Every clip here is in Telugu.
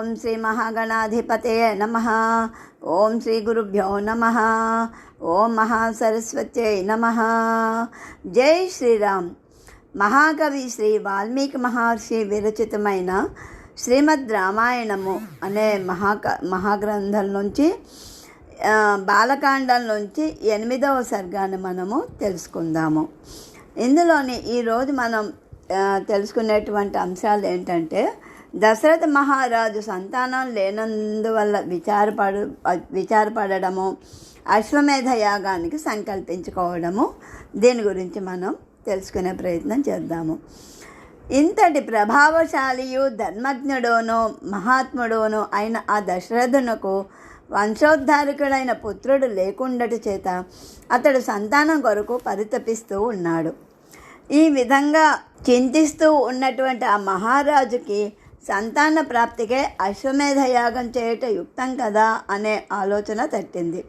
ఓం శ్రీ మహాగణాధిపతే నమ. ఓం శ్రీ గురుభ్యో నమ. ఓం మహాసరస్వత్యై నమ. జై శ్రీరామ్. మహాకవి శ్రీ వాల్మీకి మహర్షి విరచితమైన శ్రీమద్ రామాయణము అనే మహాక మహాగ్రంథం నుంచి బాలకాండం నుంచి ఎనిమిదవ సర్గాన్ని మనము తెలుసుకుందాము. ఇందులోని ఈరోజు మనం తెలుసుకునేటువంటి అంశాలు ఏంటంటే దశరథ మహారాజు సంతానం లేనందువల్ల విచారపడు విచారపడము అశ్వమేధ యాగానికి సంకల్పించుకోవడము దీని గురించి మనం తెలుసుకునే ప్రయత్నం చేద్దాము. ఇంతటి ప్రభావశాలియు ధర్మజ్ఞుడోనో మహాత్ముడోనో అయిన ఆ దశరథునకు వంశోద్ధారకుడైన పుత్రుడు లేకుండట చేత అతడు సంతానం కొరకు పరితపిస్తూ ఉన్నాడు. ఈ విధంగా చింతిస్తూ ఉన్నటువంటి ఆ మహారాజుకి సంతాన ప్రాప్తికే అశ్వమేధ యాగం చేయట యుక్తం కదా అనే ఆలోచన తట్టింది.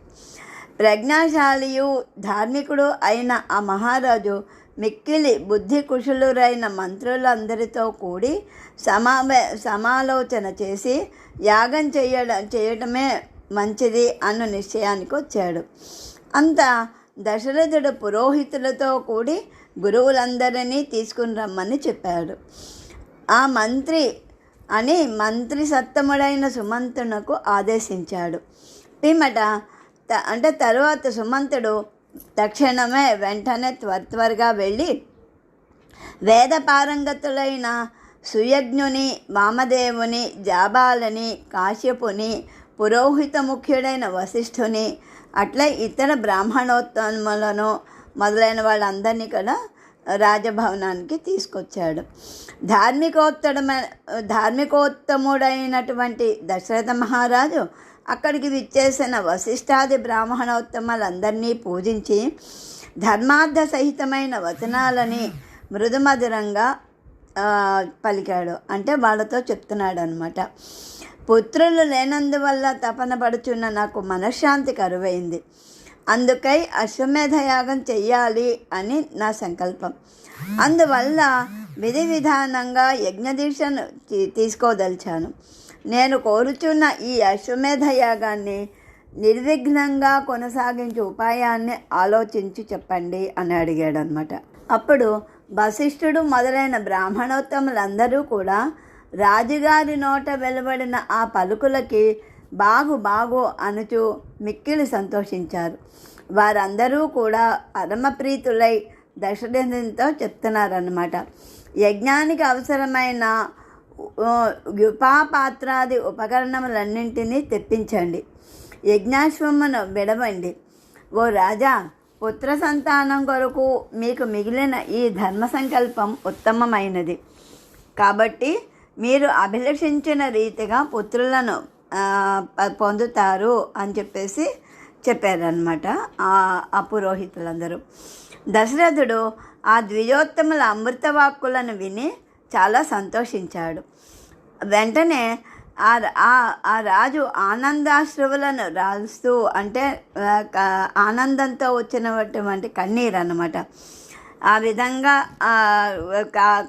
ప్రజ్ఞాశాలియు ధార్మికుడు అయిన ఆ మహారాజు మిక్కిలి బుద్ధి కుశలురైన మంత్రులందరితో కూడి సమావే సమాలోచన చేసి యాగం చేయడం చేయటమే మంచిది అన్న నిశ్చయానికి వచ్చాడు. అంత దశరథుడు పురోహితులతో కూడి గురువులందరినీ తీసుకుని రమ్మని చెప్పాడు. ఆ మంత్రి అని మంత్రి సత్తముడైన సుమంతునకు ఆదేశించాడు. పిమ్మట త- అంటే తరువాత సుమంతుడు తక్షణమే వెంటనే త్వరత్వరగా వెళ్ళి వేద పారంగతులైన సుయజ్ఞుని వామదేవుని జాబాలని కాశ్యపుని పురోహిత ముఖ్యుడైన వశిష్ఠుని అట్లా ఇతర బ్రాహ్మణోత్తములను మొదలైన వాళ్ళందరినీ కూడా రాజభవనానికి తీసుకొచ్చాడు. ధార్మికోత్తడమ ధార్మికోత్తముడైనటువంటి దశరథ మహారాజు అక్కడికి విచ్చేసిన వశిష్ఠాది బ్రాహ్మణోత్తములందరినీ పూజించి ధర్మార్థ సహితమైన వచనాలని మృదుమధురంగా పలికాడు. అంటే వాళ్ళతో చెప్తున్నాడు అనమాట పుత్రులు లేనందువల్ల తపన పడుచున్న నాకు మనశ్శాంతి కరువైంది. అందుకై అశ్వమేధ యాగం చెయ్యాలి అని నా సంకల్పం. అందువల్ల విధి విధానంగా యజ్ఞదీక్షను తీ- తీసుకోదలిచాను. నేను కోరుచున్న ఈ అశ్వమేధ యాగాన్ని నిర్విఘ్నంగా కొనసాగించే ఉపాయాన్ని ఆలోచించి చెప్పండి అని అడిగాడు అనమాట అప్పుడు వశిష్ఠుడు మొదలైన బ్రాహ్మణోత్తములందరూ కూడా రాజుగారి నోట వెలువడిన ఆ పలుకులకి బాగు బాగు అనుచు మిక్కిలి సంతోషించారు. వారందరూ కూడా పరమప్రీతులై దశరథునితో చెప్తున్నారన్నమాట. యజ్ఞానికి అవసరమైన ఉ- ఉపాపాత్రాది ఉపకరణములన్నింటినీ తెప్పించండి. యజ్ఞాశ్వమును విడవండి. ఓ రాజా పుత్ర సంతానం కొరకు మీకు మిగిలిన ఈ ధర్మ సంకల్పం ఉత్తమమైనది. కాబట్టి మీరు అభిలషించిన రీతిగా పుత్రులను పొందుతారు అని చెప్పేసి చెప్పారనమాట ఆ పురోహితులందరూ. దశరథుడు ఆ ద్విజోత్తముల అమృతవాక్కులను విని చాలా సంతోషించాడు. వెంటనే ఆ ఆ- ఆ రాజు ఆనందాశ్రువులను రాలుస్తూ అంటే ఆనందంతో వచ్చినటువంటి కన్నీరు అనమాట ఆ విధంగా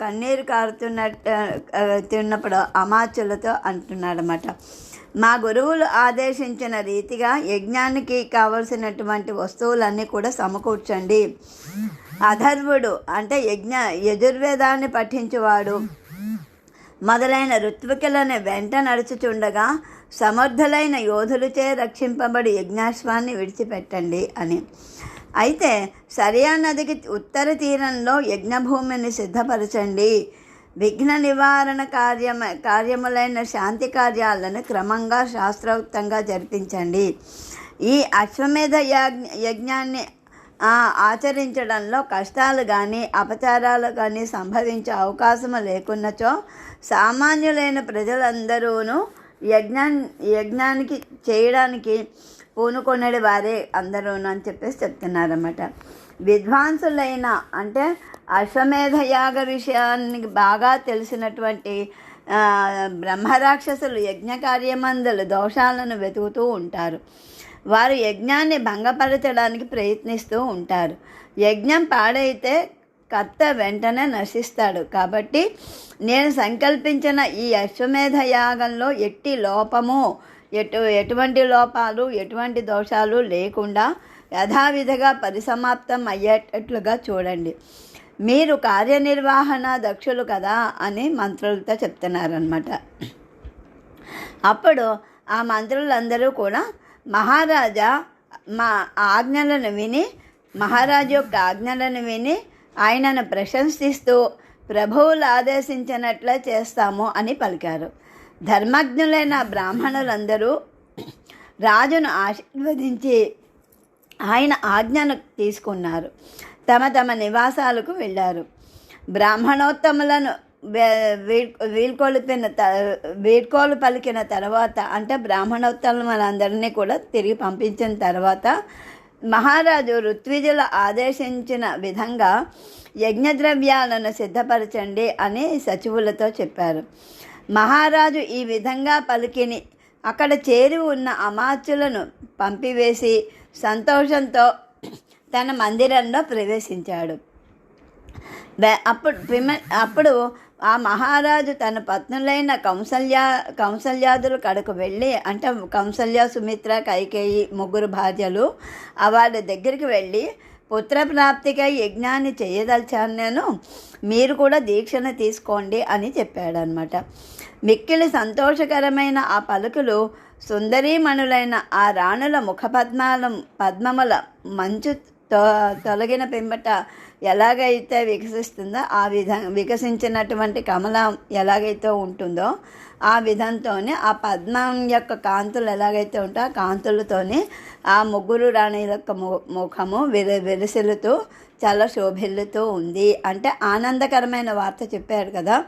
కన్నీరు కారుతున్నట్టు తిన్నప్పుడు అమాచులతో అంటున్నాడనమాట మా గురువులు ఆదేశించిన రీతిగా యజ్ఞానికి కావలసినటువంటి వస్తువులన్నీ కూడా సమకూర్చండి. అధర్వుడు అంటే యజ్ఞ యజుర్వేదాన్ని పఠించువాడు. మొదలైన ఋత్వికులను వెంట నడుచుచుండగా సమర్థులైన యోధులచే రక్షింపబడి యజ్ఞాశ్వాన్ని విడిచిపెట్టండి అని. అయితే సరియా నదికి ఉత్తర తీరంలో యజ్ఞభూమిని సిద్ధపరచండి. విఘ్న నివారణ కార్యమ కార్యములైన శాంతి కార్యాలను క్రమంగా శాస్త్రోక్తంగా జరిపించండి. ఈ అశ్వమేధ యజ్ఞ యజ్ఞాన్ని ఆచరించడంలో కష్టాలు కానీ అపచారాలు కానీ సంభవించే అవకాశం లేకున్నచో సామాన్యులైన ప్రజలందరూను యజ్ఞా యజ్ఞానికి చేయడానికి పూనుకొనడి వారే అందరూ అని చెప్పేసి చెప్తున్నారన్నమాట. విద్వాంసులైన అంటే అశ్వమేధ యాగ విషయానికి బాగా తెలిసినటువంటి బ్రహ్మరాక్షసులు యజ్ఞ కార్యమందులు దోషాలను వెతుకుతూ ఉంటారు. వారు యజ్ఞాన్ని భంగపరచడానికి ప్రయత్నిస్తూ ఉంటారు. యజ్ఞం పాడైతే కర్త వెంటనే నశిస్తాడు. కాబట్టి నేను సంకల్పించిన ఈ అశ్వమేధ యాగంలో ఎట్టి లోపము ఎటు ఎటువంటి లోపాలు ఎటువంటి దోషాలు లేకుండా యథావిధిగా పరిసమాప్తం అయ్యేటట్లుగా చూడండి. మీరు కార్యనిర్వహణ దక్షులు కదా అని మంత్రులతో చెప్తున్నారనమాట అప్పుడు ఆ మంత్రులందరూ కూడా మహారాజా మా ఆజ్ఞలను విని మహారాజు యొక్క ఆజ్ఞలను విని ఆయనను ప్రశంసిస్తూ ప్రభువులు ఆదేశించినట్లే చేస్తాము అని పలికారు. ధర్మజ్ఞులైన బ్రాహ్మణులందరూ రాజును ఆశీర్వదించి ఆయన ఆజ్ఞను తీసుకున్నారు. తమ తమ నివాసాలకు వెళ్ళారు. బ్రాహ్మణోత్తములను వే- వీడ్కొలిపిన త వీడ్కోలు పలికిన తర్వాత అంటే బ్రాహ్మణోత్తములందరినీ కూడా తిరిగి పంపించిన తర్వాత మహారాజు ఋత్విజుల ఆదేశించిన విధంగా యజ్ఞద్రవ్యాలను సిద్ధపరచండి అని సచివులతో చెప్పారు. మహారాజు ఈ విధంగా పలికిని అక్కడ చేరి ఉన్న అమాత్యులను పంపివేసి సంతోషంతో తన మందిరంలో ప్రవేశించాడు. అప్పుడు అప్పుడు ఆ మహారాజు తన పత్నులైన కౌసల్య కౌసల్యాదుల కడకు వెళ్ళి అంటే కౌసల్య సుమిత్ర కైకేయి ముగ్గురు భార్యలు వాళ్ళ దగ్గరికి వెళ్ళి పుత్రప్రాప్తికై యజ్ఞాన్ని చేయదలిచాను నేను మీరు కూడా దీక్షను తీసుకోండి అని చెప్పాడనమాట మిక్కిలి సంతోషకరమైన ఆ పలుకులు సుందరీమణులైన ఆ రాణుల ముఖపద్మాల పద్మముల మంచు తొలగిన పిమ్మట ఎలాగైతే వికసిస్తుందో ఆ విధం వికసించినటువంటి కమలం ఎలాగైతే ఉంటుందో ఆ విధంతోనే ఆ పద్మం యొక్క కాంతులు ఎలాగైతే ఉంటాయో ఆ కాంతులతోనే ఆ ముగ్గురు రాణి యొక్క ము- ముఖము విర విరసిల్లుతూ చాలా శోభిల్లుతూ ఉంది. అంటే ఆనందకరమైన వార్త చెప్పారు కదా.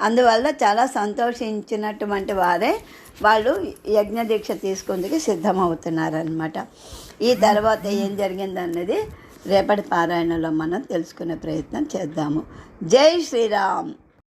అందువల్ల చాలా సంతోషించినటువంటి వారే వాళ్ళు యజ్ఞ దీక్ష తీసుకుందుకు సిద్ధమవుతున్నారనమాట ఈ తర్వాత ఏం జరిగిందన్నది రేపటి పారాయణలో మనం తెలుసుకునే ప్రయత్నం చేద్దాము. జై శ్రీరామ్.